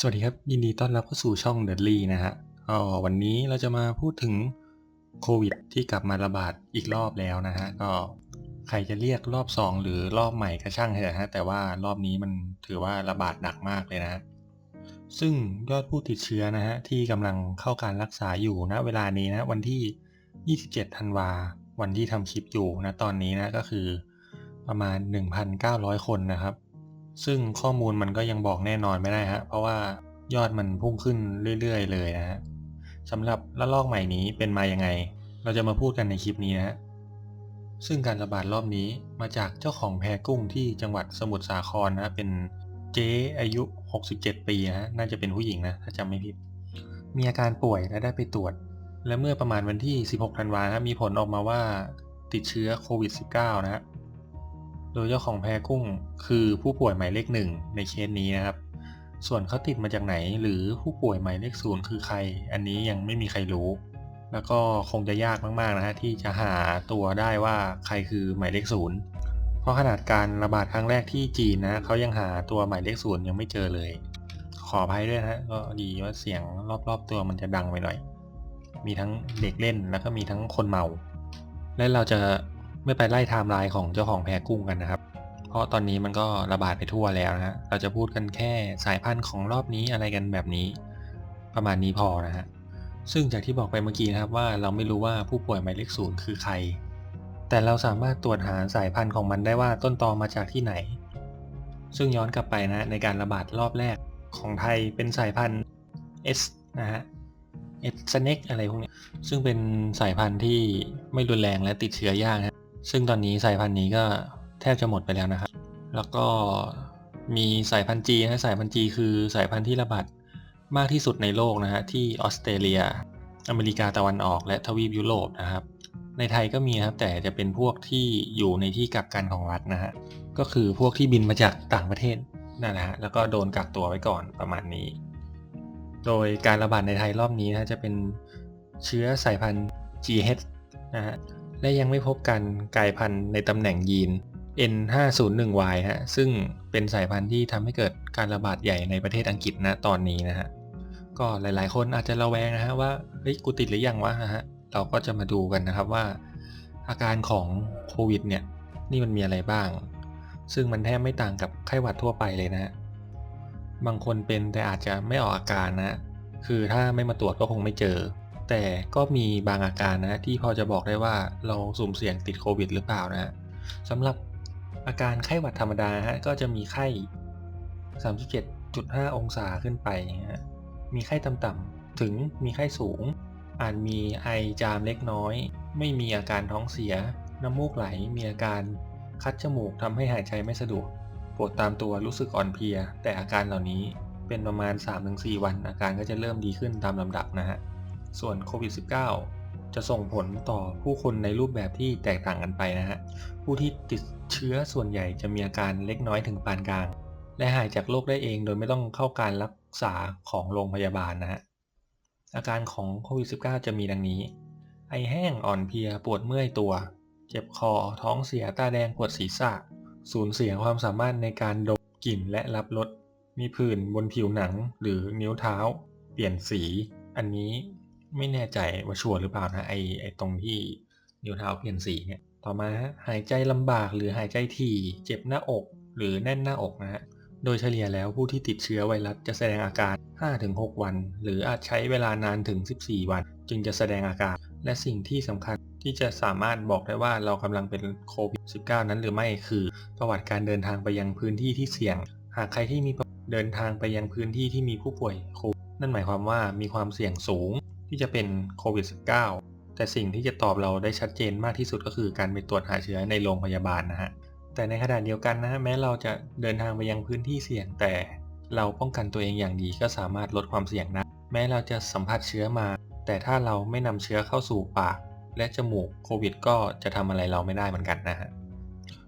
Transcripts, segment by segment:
สวัสดีครับ ยินดีต้อนรับเข้าสู่ช่องเดลี่นะฮะก็วันนี้เราจะมาพูดถึงโควิดที่กลับมาระบาดอีกรอบแล้วนะฮะก็ใครจะเรียกรอบ 2 หรือรอบใหม่ก็ช่างเถอะฮะแต่ว่ารอบนี้มันถือว่าระบาดหนักมากเลยนะฮะซึ่งยอดผู้ติดเชื้อนะฮะที่กำลังเข้าการรักษาอยู่ณเวลานี้นะวันที่ 27 ธันวาวันที่ทำคลิปอยู่นะตอนนี้นะก็คือประมาณ 1,900 คนนะครับ ซึ่งข้อมูลมันก็ยังบอกแน่นอนไม่ได้ฮะเพราะว่ายอดมันพุ่งขึ้นเรื่อยๆ เลยนะฮะสำหรับระลอกใหม่นี้เป็นมายังไง เราจะมาพูดกันในคลิปนี้นะฮะซึ่งการระบาดรอบนี้มาจากเจ้าของแพกุ้งที่จังหวัดสมุทรสาครนะเป็นเจ๊อายุ 67 ปีนะฮะน่าจะเป็นผู้หญิงนะถ้าจำไม่ผิด มีอาการป่วยและได้ไปตรวจ และเมื่อประมาณวันที่ 16 ธันวาคมมีผลออกมาว่าติดเชื้อโควิด -19 นะฮะ โดยเจ้าของแพกุ้งคือผู้ป่วยหมายเลขหนึ่งในเคสนี้นะครับ ส่วนเขาติดมาจากไหนหรือผู้ป่วยหมายเลขศูนย์คือใคร อันนี้ยังไม่มีใครรู้ แล้วก็คงจะยากมากๆนะฮะที่จะหาตัวได้ว่าใครคือหมายเลขศูนย์เพราะขนาดการระบาดครั้งแรกที่จีนนะเขายังหาตัวหมายเลขศูนย์ยังไม่เจอเลย ขออภัยด้วยนะฮะก็ดีว่าเสียงรอบๆตัวมันจะดังไปหน่อย มีทั้งเด็กเล่นแล้วก็มีทั้งคนเมา และเราจะ ไม่ไปไล่ไทม์ไลน์ของเจ้าของแพกุ้งกันนะครับ เพราะตอนนี้มันก็ระบาดไปทั่วแล้วนะฮะเราจะพูดกันแค่สายพันธุ์ของรอบนี้อะไรกันแบบนี้ ประมาณนี้พอนะฮะซึ่งจากที่บอกไปเมื่อกี้นะครับว่าเราไม่รู้ว่าผู้ป่วยหมายเลขศูนย์คือใคร แต่เราสามารถตรวจหาสายพันธุ์ของมันได้ว่าต้นตอมาจากที่ไหน ซึ่งย้อนกลับไปนะในการระบาดรอบแรกของไทยเป็นสายพันธุ์ S นะฮะ S snake อะไรพวกนี้ซึ่งเป็นสายพันธุ์ที่ไม่รุนแรงและติดเชื้อยากนะ ซึ่งตอนนี้สายพันธุ์นี้ก็แทบจะหมดไปแล้วนะครับ แล้วก็มีสายพันธุ์จีนะสายพันธุ์จีคือสายพันธุ์ที่ระบาดมากที่สุดในโลกนะฮะที่ออสเตรเลีย อเมริกาตะวันออกและทวีปยุโรปนะครับ ในไทยก็มีนะครับแต่จะเป็นพวกที่อยู่ในที่กักกันของรัฐนะฮะก็คือพวกที่บินมาจากต่างประเทศนั่นแหละฮะแล้วก็โดนกักตัวไว้ก่อนประมาณนี้ โดยการระบาดในไทยรอบนี้นะจะเป็นเชื้อสายพันธุ์ GH นะฮะ และยังไม่พบการกลายพันธุ์ในตำแหน่งยีน N501Y ฮะซึ่งเป็นสายพันธุ์ที่ทำให้เกิดการระบาดใหญ่ในประเทศอังกฤษนะตอนนี้นะฮะก็หลายๆ คนอาจจะระแวงนะฮะว่าเฮ้ยกูติดหรือยังวะนะฮะเราก็จะมาดูกันนะครับว่า อาการของโควิดเนี่ยนี่มันมีอะไรบ้าง ซึ่งมันแทบไม่ต่างกับไข้หวัดทั่วไปเลยนะฮะบางคนเป็นแต่อาจจะไม่ออกอาการนะ คือถ้าไม่มาตรวจก็คงไม่เจอ แต่ก็มีบางอาการนะที่พอจะบอกได้ว่าเราสุ่มเสี่ยงติดโควิด หรือเปล่านะสำหรับอาการไข้หวัดธรรมดาฮะก็จะมีไข้ 37.5 องศาขึ้นไปฮะมีไข้ต่ำๆถึงมีไข้สูง อาจมีไอจามเล็กน้อย ไม่มีอาการท้องเสีย น้ำมูกไหล มีอาการคัดจมูกทำให้หายใจไม่สะดวกปวดตามตัวรู้สึกอ่อนเพลีย แต่อาการเหล่านี้เป็นประมาณ 3-4 วัน อาการก็จะเริ่มดีขึ้นตามลำดับนะฮะ ส่วนโควิด -19 จะส่งผลต่อผู้คนในรูปแบบที่แตกต่างกันไปนะฮะ ผู้ที่ติดเชื้อส่วนใหญ่จะมีอาการเล็กน้อยถึงปานกลาง และหายจากโรคได้เองโดยไม่ต้องเข้าการรักษาของโรงพยาบาลนะฮะ อาการของโควิด -19 จะมีดังนี้ ไอแห้งอ่อนเพลียปวดเมื่อยตัว เจ็บคอ ท้องเสีย ตาแดง ปวดศีรษะ สูญเสียความสามารถในการดมกลิ่นและรับรส มีผื่นบนผิวหนังหรือนิ้วเท้า เปลี่ยนสี อันนี้ ไม่แน่ใจว่าชัวร์หรือเปล่านะไอไอตรงที่นิ้วเท้าเปลี่ยนสีเนี่ยต่อมาหายใจลำบากหรือหายใจถี่เจ็บหน้าอก หรือแน่นหน้าอกนะฮะโดยเฉลี่ยแล้วผู้ที่ติดเชื้อไวรัสจะแสดงอาการ 5-6 วัน หรืออาจใช้เวลานานถึง 14 วัน จึงจะแสดงอาการ และสิ่งที่สำคัญที่จะสามารถบอกได้ว่าเรากำลังเป็นโควิด -19 นั้นหรือไม่คือ ประวัติการเดินทางไปยังพื้นที่ที่เสี่ยง หากใครที่มีเดินทางไปยังพื้นที่ที่มีผู้ป่วยโควิดนั่นหมายความว่ามีความเสี่ยงสูง ที่จะเป็นโควิด -19 แต่สิ่งที่จะตอบเราได้ชัดเจนมากที่สุดก็คือการไปตรวจหาเชื้อในโรงพยาบาลนะฮะ แต่ในขณะเดียวกันนะแม้เราจะเดินทางไปยังพื้นที่เสี่ยง แต่เราป้องกันตัวเองอย่างดีก็สามารถลดความเสี่ยงได้ แม้เราจะสัมผัสเชื้อมา แต่ถ้าเราไม่นำเชื้อเข้าสู่ปาก และจมูกโควิด ก็จะทำอะไรเราไม่ได้เหมือนกันนะฮะ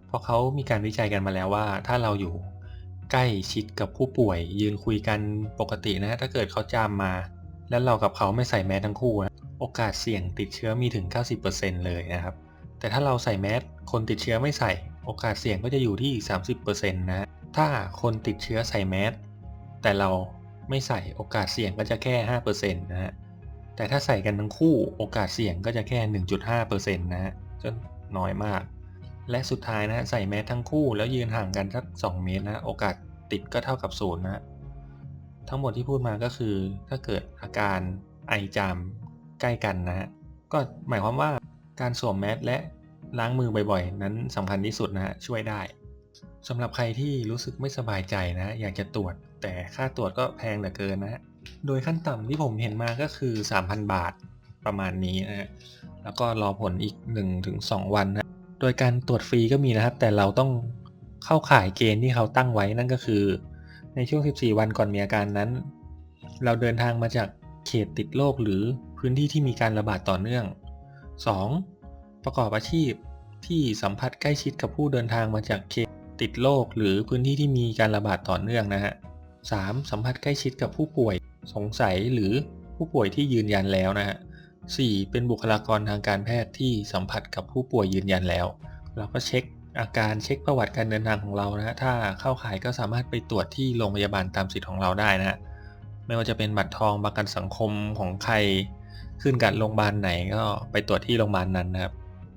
เพราะเขามีการวิจัยกันมาแล้วว่า ถ้าเราอยู่ใกล้ชิดกับผู้ป่วยยืนคุยกันปกตินะถ้าเกิดเขาจามมา แล้วเรากับเขาไม่ใส่แมสทั้งคู่นะโอกาสเสี่ยงติดเชื้อมีถึง 90%เลยนะครับ แต่ถ้าเราใส่แมสคนติดเชื้อไม่ใส่ โอกาสเสี่ยงก็จะอยู่ที่ 30%นะถ้าคนติดเชื้อใส่แมสแต่เราไม่ใส่โอกาสเสี่ยงก็จะแค่ห้าเปอร์เซ็นต์นะฮะแต่ถ้าใส่กันทั้งคู่โอกาสเสี่ยงก็จะแค่หนึ่งจุดห้าเปอร์เซ็นต์นะฮะจนน้อยมาก และสุดท้ายนะใส่แมสทั้งคู่แล้วยืนห่างกันสักสองเมตรนะโอกาสติดก็เท่ากับศูนย์นะ ทั้งหมดที่พูดมาก็คือ ถ้าเกิดอาการไอจามใกล้กันนะฮะก็หมายความว่าการสวมแมสและล้างมือบ่อยๆ นั้นสำคัญที่สุดนะฮะช่วยได้สำหรับใครที่รู้สึกไม่สบายใจนะ อยากจะตรวจ แต่ค่าตรวจก็แพงเหลือเกินนะฮะโดยขั้นต่ำที่ผมเห็นมาก็คือ 3,000 บาทประมาณนี้นะฮะแล้วก็รอผลอีก 1-2 วันนะโดยการตรวจฟรีก็มีนะครับ แต่เราต้องเข้าข่ายเกณฑ์ที่เขาตั้งไว้นั่นก็คือ ในช่วง 14 วันก่อนมีอาการนั้น เราเดินทางมาจากเขตติดโรคหรือพื้นที่ที่มีการระบาดต่อเนื่อง 2. ประกอบอาชีพที่สัมผัสใกล้ชิดกับผู้เดินทางมาจากเขตติดโรคหรือพื้นที่ที่มีการระบาดต่อเนื่องนะฮะ 3. สัมผัสใกล้ชิดกับผู้ป่วยสงสัยหรือผู้ป่วยที่ยืนยันแล้วนะฮะ 4. เป็นบุคลากรทางการแพทย์ที่สัมผัสกับผู้ป่วยยืนยันแล้ว เราก็เช็ค อาการเช็คประวัติการเดินทางของเรานะฮะถ้าเข้าข่ายก็สามารถไปตรวจที่โรงพยาบาลตามสิทธิ์ของเราได้นะฮะไม่ว่าจะเป็นบัตรทองประกันสังคมของใครขึ้นกับโรงพยาบาลไหนก็ไปตรวจที่โรงพยาบาลนั้นนะครับ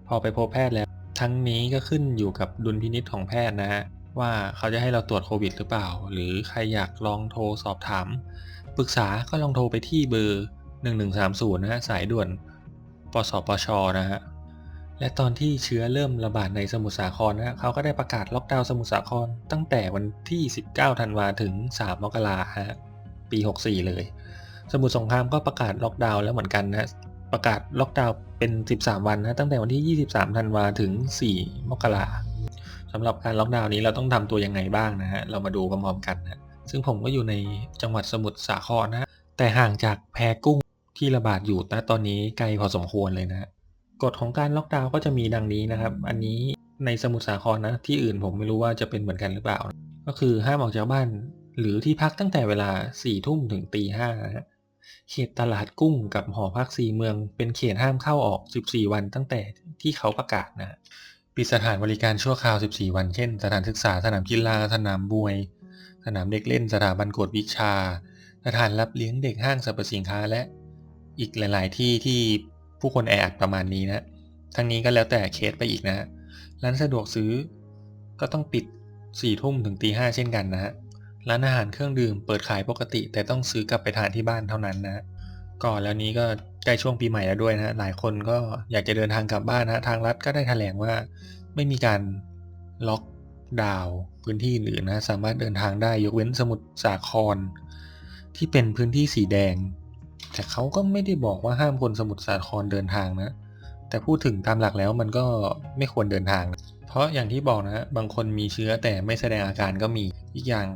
พอไปพบแพทย์แล้ว ทั้งนี้ก็ขึ้นอยู่กับดุลพินิษของแพทย์นะฮะว่าเขาจะให้เราตรวจโควิดหรือเปล่า หรือใครอยากลองโทรสอบถามปรึกษาก็ลองโทรไปที่เบอร์ 1130นะฮะสายด่วน ปสปชนะฮะ และตอนที่เชื้อเริ่มระบาดในสมุทรสาครนะฮะเขาก็ได้ประกาศล็อกดาวน์สมุทรสาครตั้งแต่วันที่ 19 ธันวาถึง 3 มกราฮะปี 64 เลย สมุทรสงครามก็ประกาศล็อกดาวน์แล้วเหมือนกันนะประกาศล็อกดาวน์เป็น 13 วันนะตั้งแต่วันที่ 23 ธันวาถึง 4 มกราสำหรับการล็อกดาวน์นี้เราต้องทำตัวยังไงบ้างนะฮะเรามาดูพร้อมๆกันนะซึ่งผมก็อยู่ในจังหวัดสมุทรสาครนะแต่ห่างจากแพกุ้งที่ระบาดอยู่นะตอนนี้ไกลพอสมควรเลยนะ กฎของการล็อกดาวน์ก็จะมีดังนี้นะครับ อันนี้ในสมุทรสาครนะ ที่อื่นผมไม่รู้ว่าจะเป็นเหมือนกันหรือเปล่า ก็คือห้ามออกจากบ้านหรือที่พักตั้งแต่เวลา4ี่ทุ่มถึงตีห้านะฮะเขตตลาดกุ้งกับหอพักสีเมือง เป็นเขตห้ามเข้าออก 14 วันตั้งแต่ที่เขาประกาศนะปิดสถานบริการชั่วคราว 14 วันเช่น สถานศึกษาสนามกีฬาสนามบวย สนามเด็กเล่นสถาบันกวดวิชา สถานรับเลี้ยงเด็กห้างสรรพสินค้าและ อีกหลาย ๆ ที่ที่ ผู้คนแออัดประมาณนี้นะ ทั้งนี้ก็แล้วแต่เคสไปอีกนะร้านสะดวกซื้อก็ต้องปิด4ทุ่มถึงตีห้าเช่นกันนะฮะ ร้านอาหารเครื่องดื่มเปิดขายปกติ แต่ต้องซื้อกลับไปทานที่บ้านเท่านั้นนะ ก่อนแล้วนี้ก็ใกล้ช่วงปีใหม่แล้วด้วยนะ หลายคนก็อยากจะเดินทางกลับบ้านนะ ทางรัฐก็ได้แถลงว่าไม่มีการล็อกดาวน์พื้นที่อื่นนะ สามารถเดินทางได้ยกเว้นสมุทรสาคร ที่เป็นพื้นที่สีแดง แต่เขาก็ไม่ได้บอกว่าห้ามคนสมุทรสาครเดินทางนะ แต่พูดถึงตามหลักแล้วมันก็ไม่ควรเดินทาง เพราะอย่างที่บอกนะ บางคนมีเชื้อแต่ไม่แสดงอาการก็มี อีกอย่าง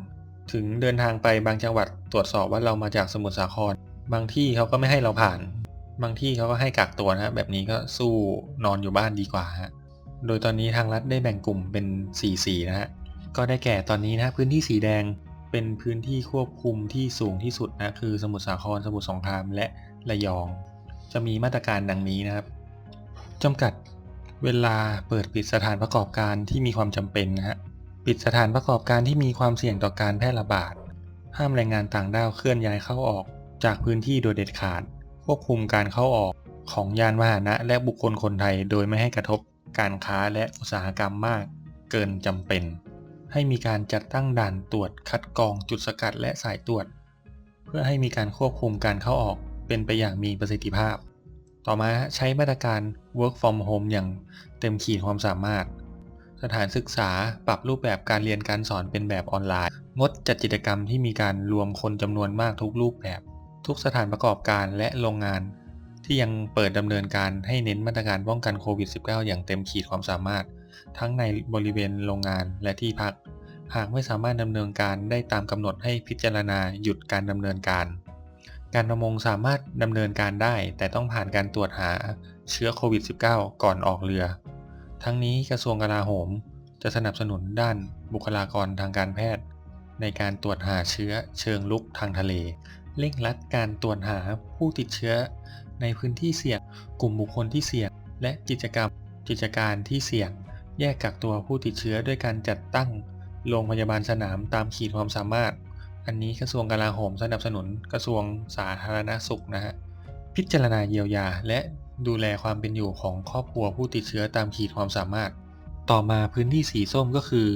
ถึงเดินทางไปบางจังหวัดตรวจสอบว่าเรามาจากสมุทรสาคร บางที่เขาก็ไม่ให้เราผ่าน บางที่เขาก็ให้กักตัวนะแบบนี้ก็สู้นอนอยู่บ้านดีกว่าฮะ โดยตอนนี้ทางรัฐได้แบ่งกลุ่มเป็น 4 สีนะฮะ ก็ได้แก่ตอนนี้นะพื้นที่สีแดง เป็นพื้นที่ควบคุมที่สูงที่สุดนะคือสมุทรสาครสมุทรสงครามและระยอง จะมีมาตรการดังนี้นะครับจำกัดเวลาเปิดปิดสถานประกอบการที่มีความจำเป็นนะฮะปิดสถานประกอบการที่มีความเสี่ยงต่อการแพร่ระบาด ห้ามแรงงานต่างด้าวเคลื่อนย้ายเข้าออก จากพื้นที่โดยเด็ดขาด ควบคุมการเข้าออกของยานพาหนะและบุคคลคนไทย โดยไม่ให้กระทบการค้าและอุตสาหกรรมมาก เกินจำเป็น ให้มีการจัดตั้งด่านตรวจคัดกรองจุดสกัดและสายตรวจ เพื่อให้มีการควบคุมการเข้าออกเป็นไปอย่างมีประสิทธิภาพ ต่อมาใช้มาตรการ work from home อย่างเต็มขีดความสามารถ สถานศึกษาปรับรูปแบบการเรียนการสอนเป็นแบบออนไลน์ งดจัดกิจกรรมที่มีการรวมคนจำนวนมากทุกรูปแบบ ทุกสถานประกอบการและโรงงาน ที่ยังเปิดดำเนินการให้เน้นมาตรการป้องกันโควิด -19 อย่างเต็มขีดความสามารถ ทั้งในบริเวณโรงงานและที่พัก หากไม่สามารถดำเนินการได้ตามกำหนดให้พิจารณาหยุดการดำเนินการ การประมงสามารถดำเนินการได้ แต่ต้องผ่านการตรวจหาเชื้อโควิด -19 ก่อนออกเรือ ทั้งนี้กระทรวงกลาโหม จะสนับสนุนด้านบุคลากรทางการแพทย์ ในการตรวจหาเชื้อเชิงลุกทางทะเล เร่งรัดการตรวจหาผู้ติดเชื้อ ในพื้นที่เสี่ยง กลุ่มบุคคลที่เสี่ยง และกิจกรรมกิจการที่เสี่ยง แยกกักตัวผู้ติดเชื้อด้วยการจัดตั้งโรงพยาบาลสนามตามขีดความสามารถ อันนี้กระทรวงกลาโหมสนับสนุนกระทรวงสาธารณสุขนะฮะ พิจารณาเยียวยา และดูแลความเป็นอยู่ของครอบครัวผู้ติดเชื้อตามขีดความสามารถ ต่อมาพื้นที่สีส้มก็คือ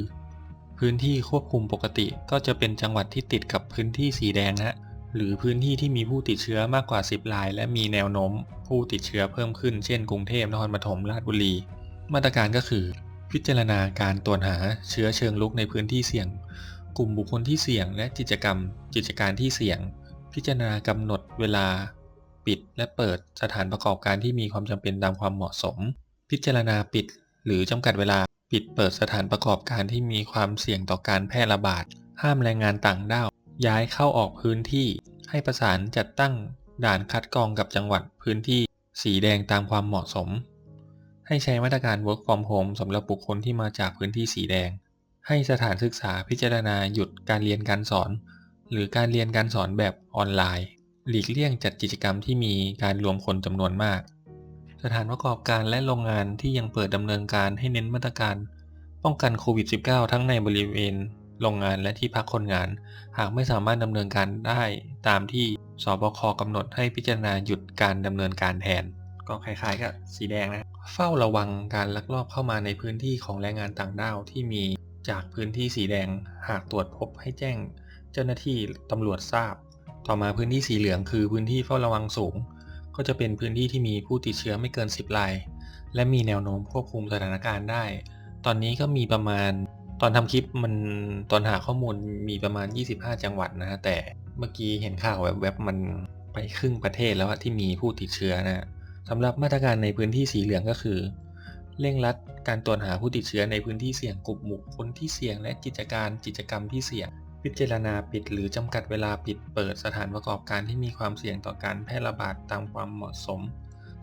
พื้นที่ควบคุมปกติก็จะเป็นจังหวัดที่ติดกับพื้นที่สีแดงนะฮะ หรือพื้นที่ที่มีผู้ติดเชื้อมากกว่า 10ราย และมีแนวโน้ม ผู้ติดเชื้อเพิ่มขึ้น เช่น กรุงเทพนครปฐมราชบุรี มาตรการก็คือ พิจารณาการตรวจหาเชื้อเชิงลุกในพื้นที่เสี่ยง กลุ่มบุคคลที่เสี่ยง และกิจกรรม กิจการที่เสี่ยง พิจารณากำหนดเวลา ปิด และเปิดสถานประกอบการที่มีความจำเป็นตามความเหมาะสม พิจารณาปิด หรือจำกัดเวลาปิดเปิดสถานประกอบการที่มีความเสี่ยงต่อการแพร่ระบาด ห้ามแรงงานต่างด้าว ย้ายเข้าออกพื้นที่ ให้ประสานจัดตั้งด่านคัดกรองกับจังหวัดพื้นที่ สีแดงตามความเหมาะสม ให้ใช้มาตรการ work from home สำหรับบุคคลที่มาจากพื้นที่สีแดง ให้สถานศึกษาพิจารณาหยุดการเรียนการสอน หรือการเรียนการสอนแบบออนไลน์ หลีกเลี่ยงจัดกิจกรรมที่มีการรวมคนจำนวนมาก สถานประกอบการและโรงงานที่ยังเปิดดำเนินการให้เน้นมาตรการ ป้องกันโควิด -19 ทั้งในบริเวณโรงงานและที่พักคนงาน หากไม่สามารถดำเนินการได้ตามที่สบคกำหนดให้พิจารณาหยุดการดำเนินการแทน ก็คล้ายๆกับสีแดงนะ เฝ้าระวังการลักลอบเข้ามาในพื้นที่ของแรงงานต่างด้าวที่มีจากพื้นที่สีแดงหากตรวจพบให้แจ้งเจ้าหน้าที่ตำรวจทราบ ต่อมาพื้นที่สีเหลืองคือพื้นที่เฝ้าระวังสูง ก็จะเป็นพื้นที่ที่มีผู้ติดเชื้อไม่เกิน 10ราย และมีแนวโน้มควบคุมสถานการณ์ได้ ตอนนี้ก็มีประมาณ ตอนทำคลิปมันตอนหาข้อมูลมีประมาณ 25 จังหวัดนะฮะแต่เมื่อกี้เห็นข่าวแวบๆมันไปครึ่งประเทศแล้วที่มีผู้ติดเชื้อนะ สำหรับมาตรการในพื้นที่สีเหลืองก็คือ เร่งรัดการตรวจหาผู้ติดเชื้อในพื้นที่เสี่ยงกลุ่มบุคคลที่เสี่ยงและกิจการกิจกรรมที่เสี่ยง พิจารณาปิดหรือจำกัดเวลาปิดเปิดสถานประกอบการที่มีความเสี่ยงต่อการแพร่ระบาดตามความเหมาะสม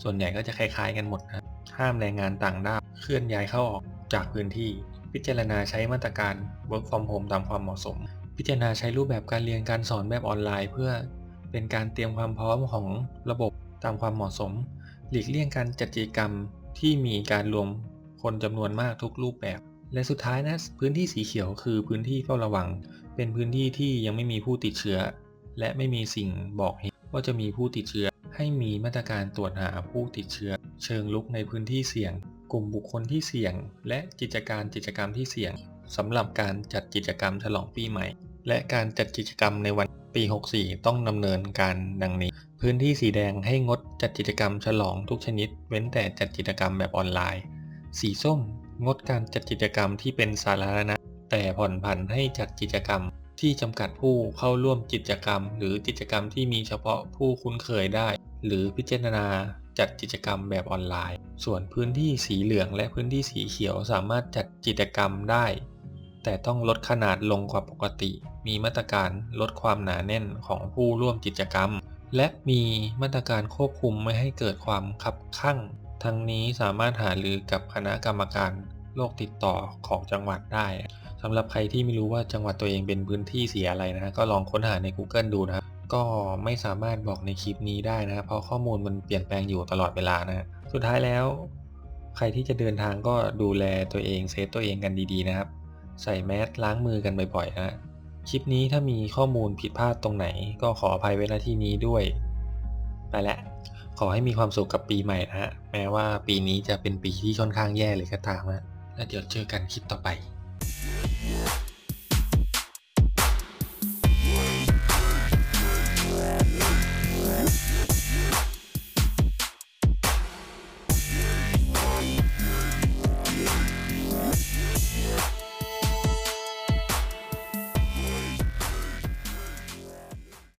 ส่วนใหญ่ก็จะคล้ายๆกันหมดนะห้ามแรงงานต่างด้าวเคลื่อนย้ายเข้าออกจากพื้นที่ พิจารณาใช้มาตรการ work from home ตามความเหมาะสม พิจารณาใช้รูปแบบการเรียนการสอนแบบออนไลน์ เพื่อเป็นการเตรียมความพร้อมของระบบตามความเหมาะสม หลีกเลี่ยงการจัดกิจกรรมที่มีการรวมคนจำนวนมากทุกรูปแบบ และสุดท้ายนะพื้นที่สีเขียวคือพื้นที่เฝ้าระวัง เป็นพื้นที่ที่ยังไม่มีผู้ติดเชื้อ และไม่มีสิ่งบอกเหตุว่าจะมีผู้ติดเชื้อ ให้มีมาตรการตรวจหาผู้ติดเชื้อ เชิงลุกในพื้นที่เสี่ยง กลุ่มบุคคลที่เสี่ยง และกิจการกิจกรรมที่เสี่ยงสำหรับการจัดกิจกรรมฉลองปีใหม่ และการจัดกิจกรรมในวันปี 64 ต้องดำเนินการดังนี้ พื้นที่สีแดงให้งดจัดกิจกรรมฉลองทุกชนิด เว้นแต่จัดกิจกรรมแบบออนไลน์ สีส้ม งดการจัดกิจกรรมที่เป็นสาธารณะ แต่ผ่อนผันให้จัดกิจกรรมที่จำกัดผู้เข้าร่วมกิจกรรม หรือกิจกรรมที่มีเฉพาะผู้คุ้นเคยได้ หรือพิจารณาจัดกิจกรรมแบบออนไลน์ ส่วนพื้นที่สีเหลืองและพื้นที่สีเขียวสามารถจัดกิจกรรมได้ แต่ต้องลดขนาดลงกว่าปกติ มีมาตรการลดความหนาแน่นของผู้ร่วมกิจกรรม และมีมาตรการควบคุมไม่ให้เกิดความคับคั่ง ทั้งนี้สามารถหารือกับคณะกรรมการโรคติดต่อของจังหวัดได้สำหรับใครที่ไม่รู้ว่าจังหวัดตัวเองเป็นพื้นที่สีอะไรนะ ก็ลองค้นหาใน Google ดูนะครับก็ไม่สามารถบอกในคลิปนี้ได้นะเพราะข้อมูลมันเปลี่ยนแปลงอยู่ตลอดเวลานะสุดท้ายแล้ว ใครที่จะเดินทางก็ดูแลตัวเองเซฟตัวเองกันดีๆนะครับ ใส่แมสล้างมือกันบ่อยๆนะ คลิปนี้ถ้ามีข้อมูลผิดพลาดตรงไหน ก็ขออภัยไว้ณที่นี้ด้วย ไปแล้วขอให้มีความสุขกับปีใหม่นะฮะ แม้ว่าปีนี้จะเป็นปีที่ค่อนข้างแย่เลยก็ตามนะแล้วเดี๋ยวเจอกันคลิปต่อไป